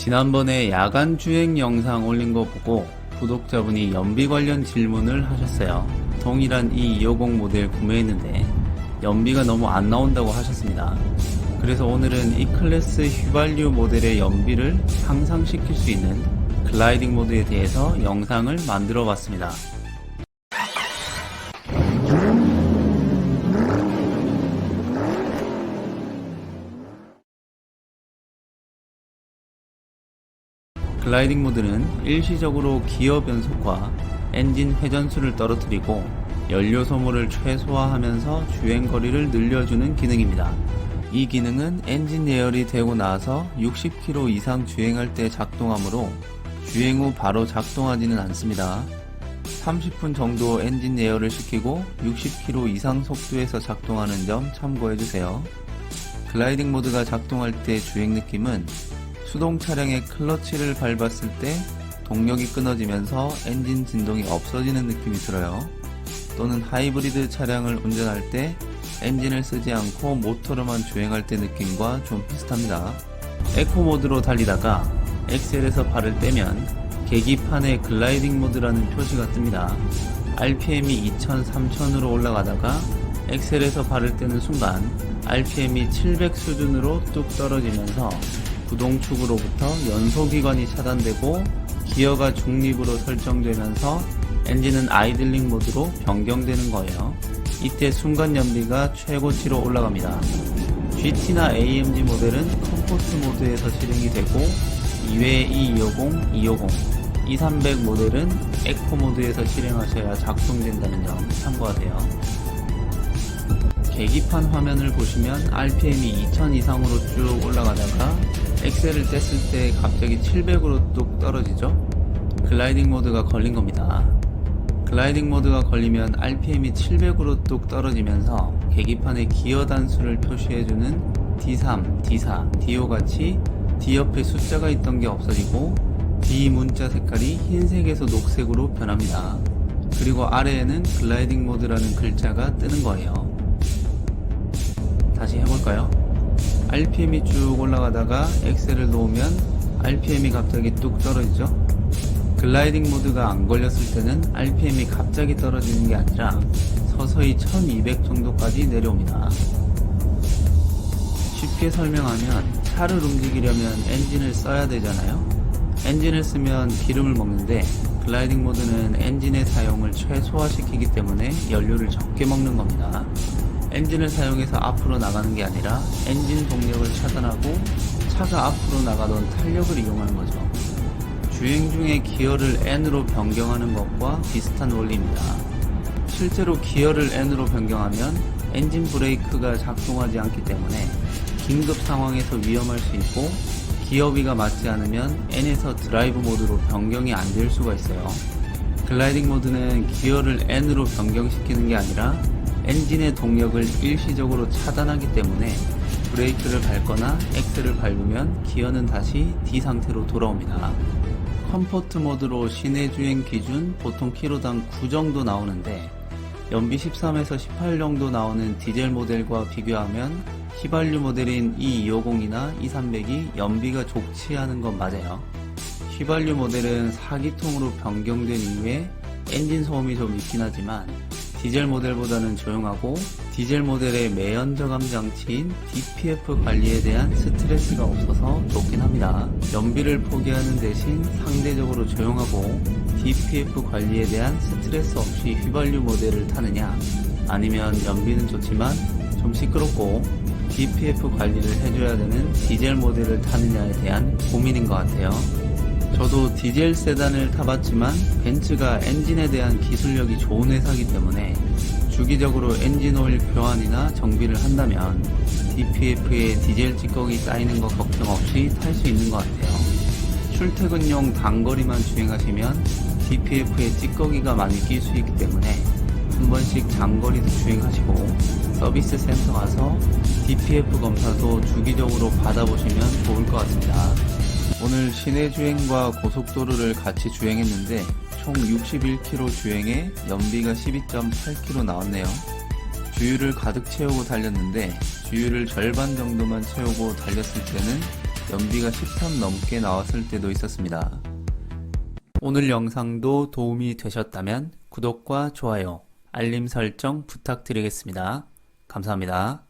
지난번에 야간 주행 영상 올린 거 보고 구독자분이 연비 관련 질문을 하셨어요. 동일한 이250 모델 구매했는데 연비가 너무 안 나온다고 하셨습니다. 그래서 오늘은 이 클래스 휘발유 모델의 연비를 향상시킬 수 있는 글라이딩 모드에 대해서 영상을 만들어 봤습니다. 글라이딩 모드는 일시적으로 기어 변속과 엔진 회전수를 떨어뜨리고 연료 소모를 최소화하면서 주행 거리를 늘려주는 기능입니다. 이 기능은 엔진 예열이 되고 나서 60km 이상 주행할 때 작동하므로 주행 후 바로 작동하지는 않습니다. 30분 정도 엔진 예열을 시키고 60km 이상 속도에서 작동하는 점 참고해주세요. 글라이딩 모드가 작동할 때 주행 느낌은 수동 차량의 클러치를 밟았을 때 동력이 끊어지면서 엔진 진동이 없어지는 느낌이 들어요. 또는 하이브리드 차량을 운전할 때 엔진을 쓰지 않고 모터로만 주행할 때 느낌과 좀 비슷합니다. 에코 모드로 달리다가 엑셀에서 발을 떼면 계기판에 글라이딩 모드라는 표시가 뜹니다. RPM이 2000, 3000으로 올라가다가 엑셀에서 발을 떼는 순간 RPM이 700 수준으로 뚝 떨어지면서 구동축으로부터 연소기관이 차단되고 기어가 중립으로 설정되면서 엔진은 아이들링 모드로 변경되는 거예요. 이때 순간 연비가 최고치로 올라갑니다. GT나 AMG 모델은 컴포트 모드에서 실행이 되고 이외에 220, 250, 2300 모델은 에코 모드에서 실행하셔야 작동된다는 점 참고하세요. 계기판 화면을 보시면 RPM이 2000 이상으로 쭉 올라가다가 엑셀을 뗐을 때 갑자기 700으로 뚝 떨어지죠? 글라이딩 모드가 걸린 겁니다. 글라이딩 모드가 걸리면 RPM이 700으로 뚝 떨어지면서 계기판에 기어 단수를 표시해주는 D3, D4, D5 같이 D 옆에 숫자가 있던 게 없어지고 D 문자 색깔이 흰색에서 녹색으로 변합니다. 그리고 아래에는 글라이딩 모드라는 글자가 뜨는 거예요. 다시 해볼까요? RPM이 쭉 올라가다가 엑셀을 놓으면 RPM이 갑자기 뚝 떨어지죠? 글라이딩 모드가 안 걸렸을 때는 RPM이 갑자기 떨어지는 게 아니라 서서히 1200 정도까지 내려옵니다. 쉽게 설명하면 차를 움직이려면 엔진을 써야 되잖아요. 엔진을 쓰면 기름을 먹는데 글라이딩 모드는 엔진의 사용을 최소화시키기 때문에 연료를 적게 먹는 겁니다. 엔진을 사용해서 앞으로 나가는 게 아니라 엔진 동력을 차단하고 차가 앞으로 나가던 탄력을 이용하는 거죠. 주행 중에 기어를 N으로 변경하는 것과 비슷한 원리입니다. 실제로 기어를 N으로 변경하면 엔진 브레이크가 작동하지 않기 때문에 긴급 상황에서 위험할 수 있고 기어비가 맞지 않으면 N에서 드라이브 모드로 변경이 안 될 수가 있어요. 글라이딩 모드는 기어를 N으로 변경시키는 게 아니라 엔진의 동력을 일시적으로 차단하기 때문에 브레이크를 밟거나 엑셀을 밟으면 기어는 다시 D 상태로 돌아옵니다. 컴포트 모드로 시내 주행 기준 보통 키로당 9 정도 나오는데 연비 13에서 18 정도 나오는 디젤 모델과 비교하면 휘발유 모델인 E250이나 E300이 연비가 좋지 않은 건 맞아요. 휘발유 모델은 4기통으로 변경된 이후에 엔진 소음이 좀 있긴 하지만 디젤 모델보다는 조용하고 디젤 모델의 매연 저감 장치인 DPF 관리에 대한 스트레스가 없어서 좋긴 합니다. 연비를 포기하는 대신 상대적으로 조용하고 DPF 관리에 대한 스트레스 없이 휘발유 모델을 타느냐 아니면 연비는 좋지만 좀 시끄럽고 DPF 관리를 해줘야 되는 디젤 모델을 타느냐에 대한 고민인 것 같아요. 저도 디젤 세단을 타봤지만 벤츠가 엔진에 대한 기술력이 좋은 회사이기 때문에 주기적으로 엔진 오일 교환이나 정비를 한다면 DPF에 디젤 찌꺼기 쌓이는 거 걱정 없이 탈 수 있는 것 같아요. 출퇴근용 단거리만 주행하시면 DPF에 찌꺼기가 많이 낄 수 있기 때문에 한 번씩 장거리도 주행하시고 서비스 센터 가서 DPF 검사도 주기적으로 받아보시면 좋을 것 같습니다. 오늘 시내 주행과 고속도로를 같이 주행했는데 총 61km 주행에 연비가 12.8km 나왔네요. 주유를 가득 채우고 달렸는데 주유를 절반 정도만 채우고 달렸을 때는 연비가 10편 넘게 나왔을 때도 있었습니다. 오늘 영상도 도움이 되셨다면 구독과 좋아요, 알림 설정 부탁드리겠습니다. 감사합니다.